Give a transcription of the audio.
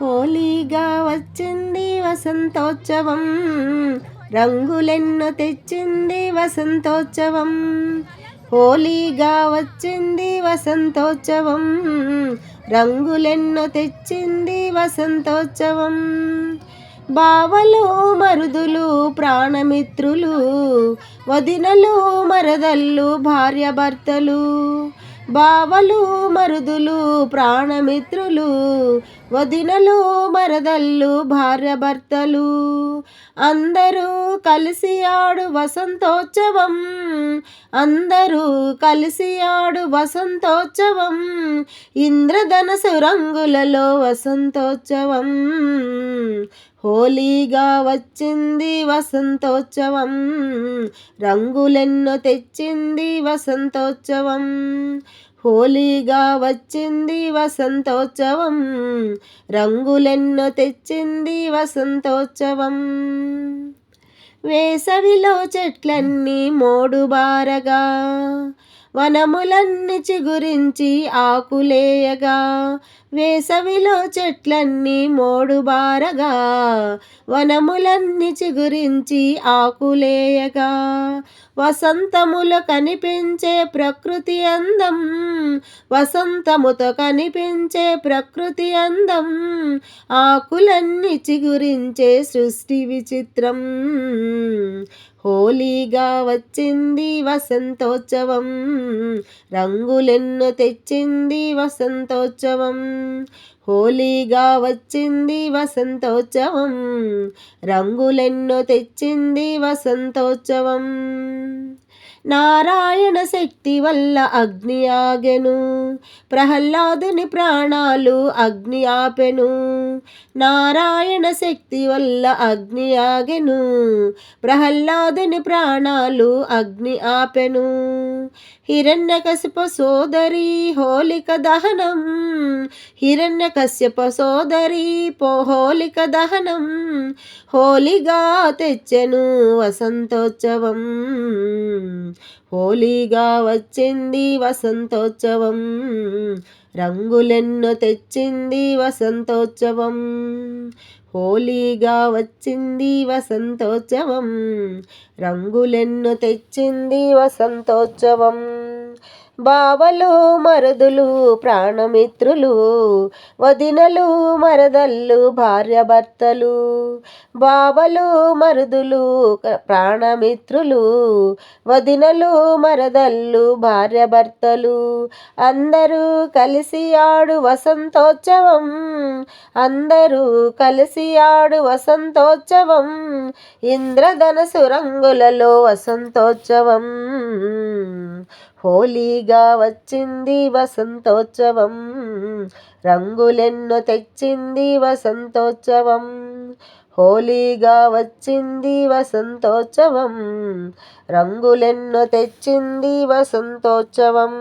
హోలీగా వచ్చింది వసంతోత్సవం. రంగులెన్నో తెచ్చింది వసంతోత్సవం. హోలీగా వచ్చింది వసంతోత్సవం. రంగులెన్నో తెచ్చింది వసంతోత్సవం. బావలు మరుదులు ప్రాణమిత్రులు వదినలు మరదళ్ళు భార్యభర్తలు బావలు మరుదులు ప్రాణమిత్రులు వదినలు మరదళ్ళు భార్యభర్తలు. అందరూ కలిసి ఆడు వసంతోత్సవం. అందరూ కలిసి ఆడు వసంతోత్సవం. ఇంద్రధనసు రంగులలో వసంతోత్సవం. హోలీగా వచ్చింది వసంతోత్సవం. రంగులెన్నో తెచ్చింది వసంతోత్సవం. హోలీగా వచ్చింది వసంతోత్సవం. రంగులెన్నో తెచ్చింది వసంతోత్సవం. వేసవిలో చెట్లన్నీ మోడుబారగా వనములన్నీ చిగురించి ఆకులేయగా వేసవిలో చెట్లన్నీ మోడుబారగా వనములన్నీ చిగురించి ఆకులేయగా. వసంతములో కనిపించే ప్రకృతి అందం వసంతముతో కనిపించే ప్రకృతి అందం ఆకులన్నీ చిగురించే సృష్టి విచిత్రం. హోలీగా వచ్చింది వసంతోత్సవం. రంగులెన్నో తెచ్చింది వసంతోత్సవం. హోలీగా వచ్చింది వసంతోత్సవం. రంగులెన్నో తెచ్చింది వసంతోత్సవం. నారాయణ శక్తి వల్ల అగ్ని ఆగెను. ప్రహ్లాదుని ప్రాణాలు అగ్ని ఆపెను. నారాయణ శక్తి వల్ల అగ్ని ఆగెను ప్రహ్లాదుని ప్రాణాలు అగ్ని ఆపెను. హిరణ్యకశిప సోదరి హోలిక దహనం. హిరణ్యకశ్యప సోదరి పో హోలిక దహనం. హోలీగా తెచ్చెను వసంతోత్సవం. హోలీగా వచ్చింది వసంతోత్సవం. రంగులెన్నో తెచ్చింది వసంతోత్సవం. హోలీగా వచ్చింది వసంతోత్సవం. రంగులెన్నో తెచ్చింది వసంతోత్సవం. బావలు మరుదులు ప్రాణమిత్రులు వదినలు మరదళ్ళు భార్యభర్తలు. బావలు మరుదులు ప్రాణమిత్రులు వదినలు మరదళ్ళు భార్యభర్తలు. అందరూ కలిసి ఆడు వసంతోత్సవం అందరూ కలిసి ఆడు వసంతోత్సవం ఇంద్రధనసు రంగులలో వసంతోత్సవం. హోలీగా వచ్చింది వసంతోత్సవం. రంగులెన్నో తెచ్చింది వసంతోత్సవం. హోలీగా వచ్చింది వసంతోత్సవం. రంగులెన్నో తెచ్చింది వసంతోత్సవం.